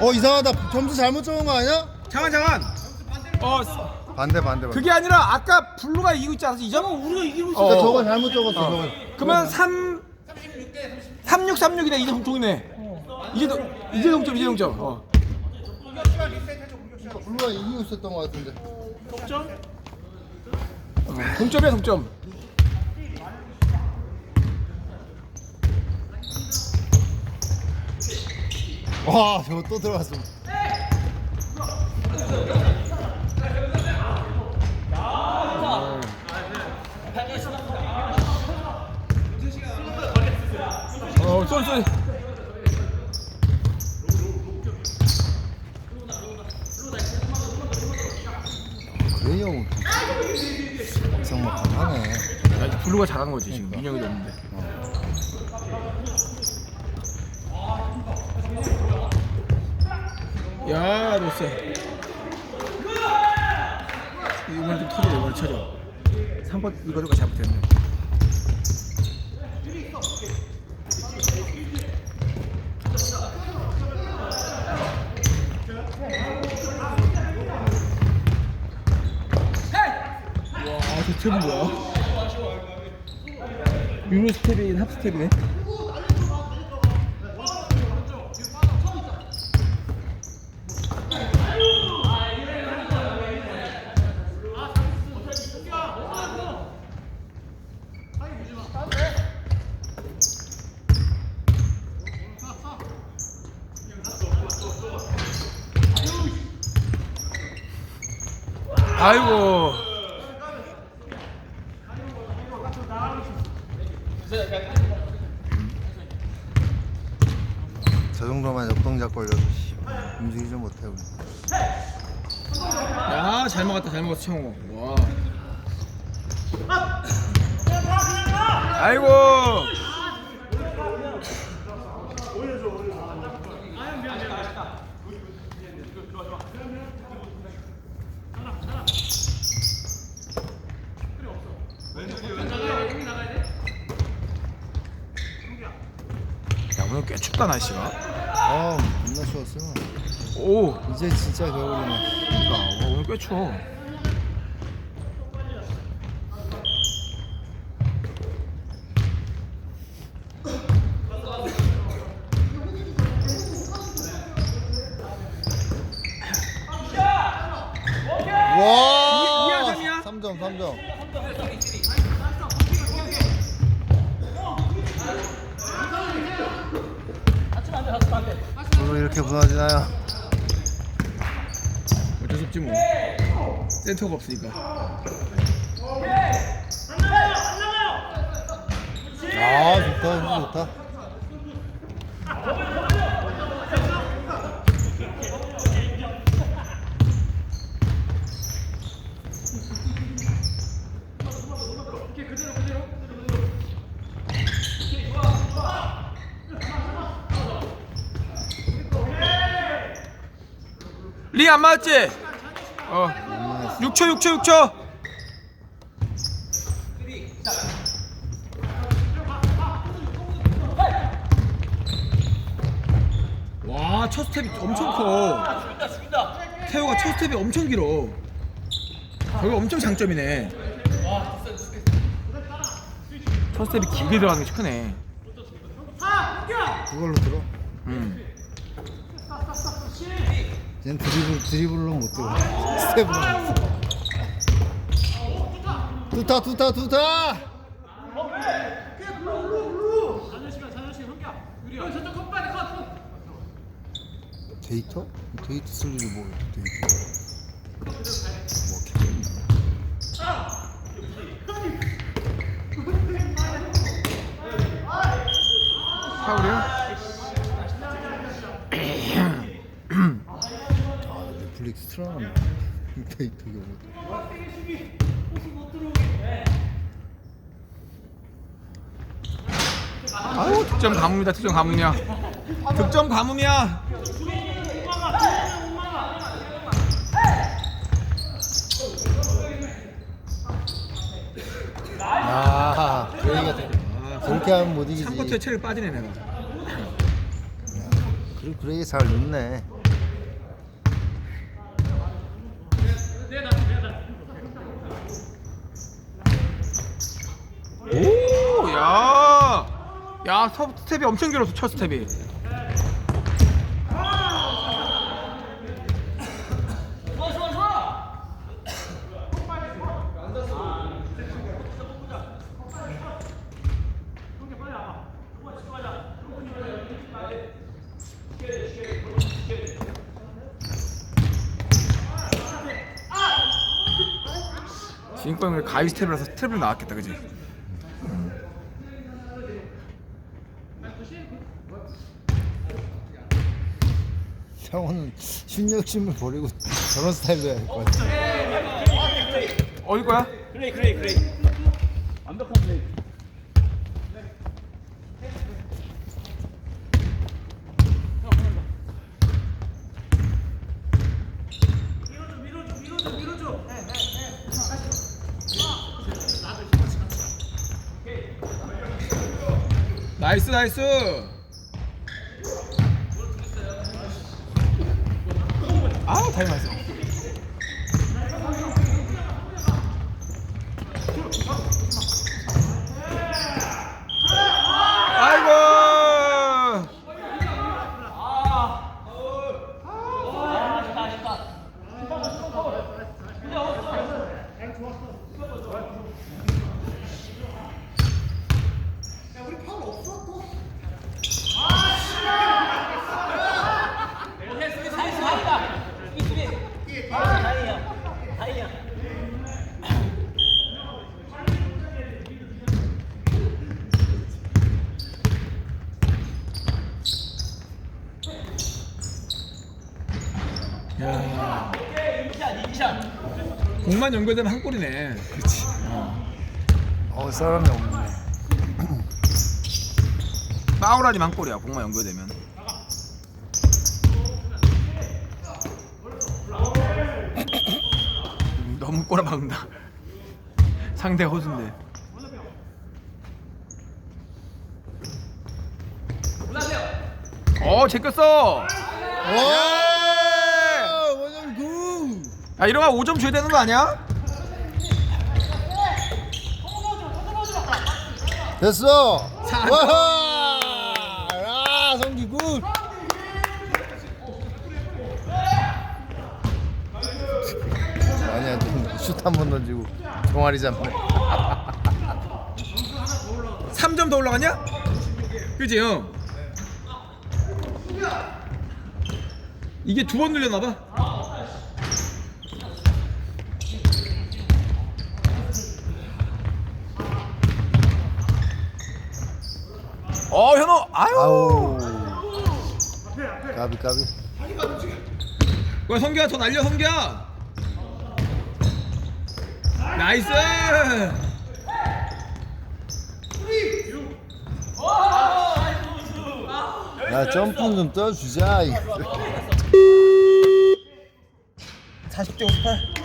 어 이상하다 점수 잘못 적은 거 아니야? 잠깐 잠깐. 어 반대 반대 반대 그게 아니라 아까 블루가 이기고 있지 않았어? 이 점은 우리가 이기고 있어. 그러니까 저거 잘못 적었어 저거 그러면 3 36 36이네 이제 동점이네. 이제 동 이제 동점 이제 동점. 어. 블루가 이기고 있었던 거 같은데 동점이야 동점. 와 저거 또 들어갔어 어 쏘리 쏘리. 그레이 형은 막상 막하네 야, 이제 블루가 잘하는 거지 지금 민영이 없는데. 야 로세. 이번에 좀 터져 이번에 쳐져. 3번 이거가 잘못됐네. 와, 저 스텝은 뭐야? 유로 스텝인 합 스텝이네. 아이고. 저 정도만 역동작 걸려도 씨, 움직이지 못해 우리 야, 잘 먹었다, 잘 먹었어, 청호. 와. 아이고. 꽤 춥다, 날씨가. 아 겁나 추웠어 오. 이제 진짜 겨울이네 그러니까 와, 오늘 꽤 추워. 이- 이하 와 삼이야? 3점 3점 오늘 이렇게 무너지나요? 어쩔 수 없지 뭐. 센터가 없으니까. 아 좋다 힘 좋다 리 안 맞았지? 어. 6초 6초 6초. 와, 첫 스텝이 엄청 커. 태호가 첫 스텝이 엄청 길어. 저게 엄청 장점이네. 첫 스텝이 길게 들어가는 게 크네. 그걸로 들어 음. 쟤는 드리블, 드리블로 못 들어 스텝으로 두타 두타 두타! 데이터? 데이터 쓸 일이 뭐 데이터 뭐 개념이야. 파울이야? 틀어놨네 데이터 경우 아유 득점 가뭄이다 득점 가뭄이야. 득점 가뭄이야. 아 그러니까 저렇게 하면 못 이기지. 3쿼터에 체력 빠지네 내가. 그래 그래 잘 넣네 야 서- 스텝이 엄청 길었어 첫 스텝이 지금까지 가위 스텝이라서 스텝을 나왔겠다 그지? 형은 신욕심을 버리고 저런 스타일로 해야 될 것 같아. 어디 거야? 그레이 그레이 그레이 완벽한 플레이 나이스 나이스 아 나이스 아이고 다행이야 다행이야 야 공만 연결되면 한 골이네. 그렇지. 어 사람이 없네. 파울하니 한 골이야 공만 연결되면. 음, 너무 꼬라박는다. 상대 호수인데. 어 제꼈어! 구. 야 이러면 5점 줘야 되는 거 아니야? 됐어. 사- 와. 아 성기 굿. 아니야 슛한 번 던지고 종아리 잡네. 3점 더 올라갔냐? 그지 형? 이게 두번 늘렸나 봐. 어 현호 아유. 아우. 까비 까비. 와 성규야 더 날려 성규야. 나이스. 야 점프 좀 떠주자. 40대 58.